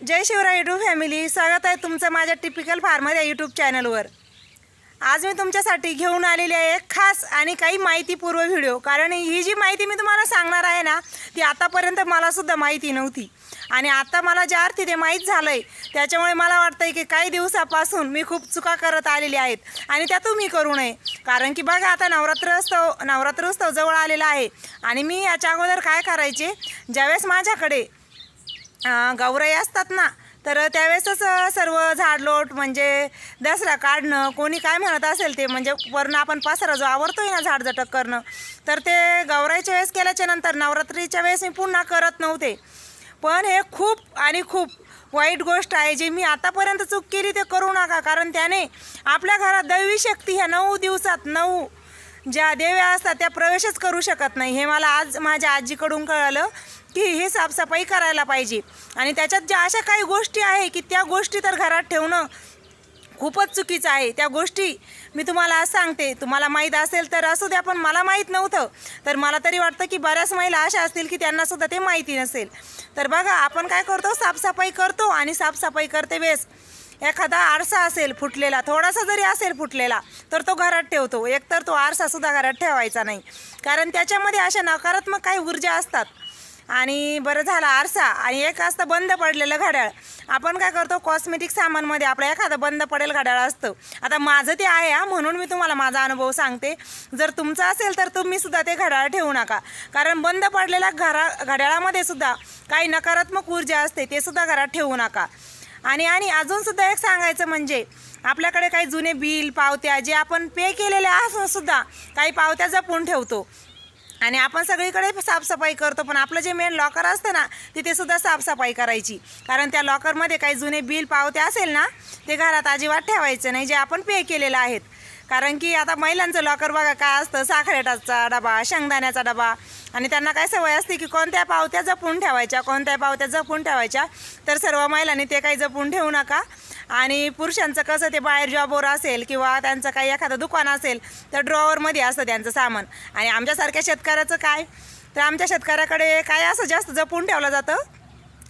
जय Shivray YouTube family. स्वागत आहे तुमचं माझ्या टिपिकल फार्मर या यूट्यूब चॅनलवर आज मी तुमच्यासाठी घेऊन आलेली आहे एक खास आणि काही माहितीपूर्व व्हिडिओ कारण ही जी माहिती मी तुम्हाला सांगणार आहे ना ती आतापर्यंत मलासुद्धा माहिती नव्हती. आणि आता मला ज्या अर्थी ते माहीत झालं आहे त्याच्यामुळे मला वाटतं आहे की काही दिवसापासून मी खूप चुका करत आलेली आहेत. आणि त्या तुम्ही करू नये. कारण की बघा आता नवरात्रोत्सव नवरात्रोत्सव जवळ आलेला आहे. आणि मी याच्या अगोदर काय करायचे ज्यावेळेस माझ्याकडे अं, गौराई असतात ना तर त्यावेळेसच सर्व झाडलोट म्हणजे दसरा काढणं कोणी काय म्हणत असेल ते म्हणजे वरणं आपण पासरा जो आवडतोय ना झाडझटक करणं तर ते गौराईच्या वेळेस केल्याच्यानंतर नवरात्रीच्या वेळेस मी पुन्हा करत नव्हते. पण हे खूप आणि खूप वाईट गोष्ट आहे जे मी आतापर्यंत चूक केली ते करू नका कारण त्याने आपल्या घरात दैवी शक्ती ह्या नऊ दिवसात नऊ ज्या देव्या असतात त्या प्रवेशच करू शकत नाही. हे मला आज माझ्या आजीकडून कळलं की हे साफसफाई करायला पाहिजे. आणि त्याच्यात ज्या अशा काही गोष्टी आहे की त्या गोष्टी तर घरात ठेवणं खूपच चुकीचं आहे. त्या गोष्टी मी तुम्हाला आज सांगते. तुम्हाला माहीत असेल तर असू द्या पण मला माहीत नव्हतं. तर मला तरी वाटतं की बऱ्याच महिला अशा असतील की त्यांनासुद्धा ते माहिती नसेल. तर बघा आपण काय करतो? साफसफाई करतो आणि साफसफाई करते वेळेस. एखादा आरसा असेल फुटलेला थोडासा जरी असेल फुटलेला तर तो घरात ठेवतो. एकतर तो आरसासुद्धा घरात ठेवायचा नाही. कारण त्याच्यामध्ये अशा नकारात्मक काही ऊर्जा असतात. आणि बरं झालं आरसा आणि एक असतं बंद पडलेलं घड्याळ. आपण काय करतो कॉस्मेटिक सामानमध्ये आपलं एखादं बंद पडेल घड्याळ असतं. आता माझं ते आहे हा म्हणून मी तुम्हाला माझा अनुभव सांगते. जर तुमचं असेल तर तुम्ही सुद्धा ते घड्याळ ठेवू नका. कारण बंद पडलेल्या घरा घड्याळामध्ये सुद्धा काही नकारात्मक ऊर्जा असते ते सुद्धा घरात ठेवू नका. आणि आणि अजून सुद्धा एक सांगायचं म्हणजे आपल्याकडे काही जुने बिल पावत्या जे आपण पे केलेल्या असून सुद्धा काही पावत्या जपून ठेवतो. आणि आपण सगळीकडे साफसफाई करतो पण आपलं जे मेन लॉकर असतं ना तिथे सुद्धा साफसफाई करायची. कारण त्या लॉकरमध्ये काही जुने बिल पावते असेल ना ते घरात अजिबात ठेवायचं नाही जे आपण पे केलेलं आहेत. कारण की आता महिलांचं लॉकर बघा काय असतं साखरेटाचा डबा शेंगदाण्याचा डबा. आणि त्यांना काय सवय असते की कोणत्या पावत्या जपून ठेवायच्या कोणत्या पावत्या जपून ठेवायच्या. तर सर्व महिलांनी ते काही जपून ठेवू नका. आणि पुरुषांचं कसं ते बाहेर जॉबवर असेल किंवा त्यांचं काही एखादं दुकान असेल तर ड्रॉवरमध्ये असतं त्यांचं सामान. आणि आमच्यासारख्या शेतकऱ्याचं काय? तर आमच्या शेतकऱ्याकडे काय असं जास्त जपून ठेवलं जातं?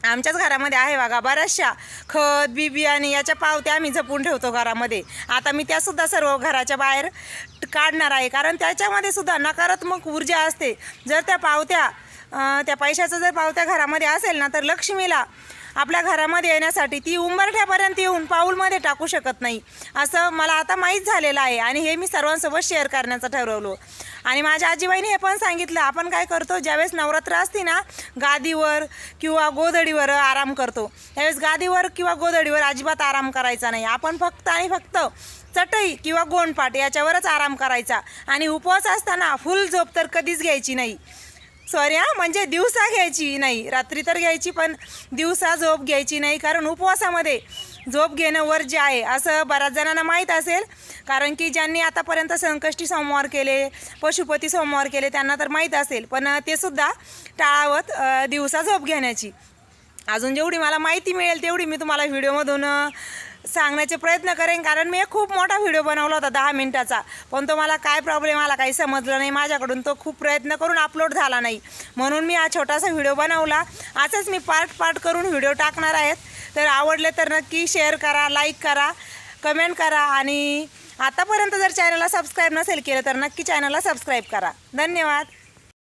आमच्याच घरामध्ये आहे बघा बऱ्याचशा खत बी बियाणे याच्या पावत्या आम्ही जपून ठेवतो घरामध्ये. आता मी त्यासुद्धा सर्व घराच्या बाहेर काढणार आहे. कारण त्याच्यामध्ये सुद्धा नकारात्मक ऊर्जा असते. जर त्या पावत्या त्या पैशाचं जर पावत्या घरामध्ये असेल ना तर लक्ष्मीला आपल्या घरामध्ये येण्यासाठी ती उंबरठ्यापर्यंत येऊन पाऊलमध्ये टाकू शकत नाही. असं मला आता माहीत झालेलं आहे आणि हे मी सर्वांसोबत शेअर करण्याचं ठरवलं. आणि माझ्या आजीबाईने हे पण सांगितलं आपण काय करतो ज्यावेळेस नवरात्र असते ना गादीवर किंवा गोधडीवर आराम करतो. त्यावेळेस गादीवर किंवा गोधडीवर अजिबात आराम करायचा नाही. आपण फक्त आणि फक्त चटई किंवा गोंडपाट याच्यावरच आराम करायचा. आणि उपवास असताना फुल झोप तर कधीच घ्यायची नाही. सॉरी हां म्हणजे दिवसा घ्यायची नाही. रात्री तर घ्यायची पण दिवसा झोप घ्यायची नाही. कारण उपवासामध्ये झोप घेणं वर्ज्य आहे असं बऱ्याच जणांना माहीत असेल. कारण की ज्यांनी आतापर्यंत संकष्टी सोमवार केले पशुपती सोमवार केले त्यांना तर माहीत असेल. पण ते सुद्धा टाळावत दिवसा झोप घेण्याची. अजून जेवढी मला माहिती मिळेल तेवढी मी तुम्हाला व्हिडिओमधून सांगण्याचे प्रयत्न करेन कारण मी एक खूप मोठा व्हिडिओ बनवला होता दहा मिनिटाचा. पण तो मला काय प्रॉब्लेम आला काही समजलं नाही. माझ्याकडून तो खूप प्रयत्न करून अपलोड झाला नाही. म्हणून मी हा छोटासा व्हिडिओ बनवला. असंच मी पार्ट पार्ट करून व्हिडिओ टाकणार आहेत. तर आवडले तर नक्की शेअर करा लाईक करा कमेंट करा आणि आतापर्यंत जर चॅनलला सबस्क्राईब नसेल केलं तर नक्की चॅनलला सबस्क्राईब करा. धन्यवाद.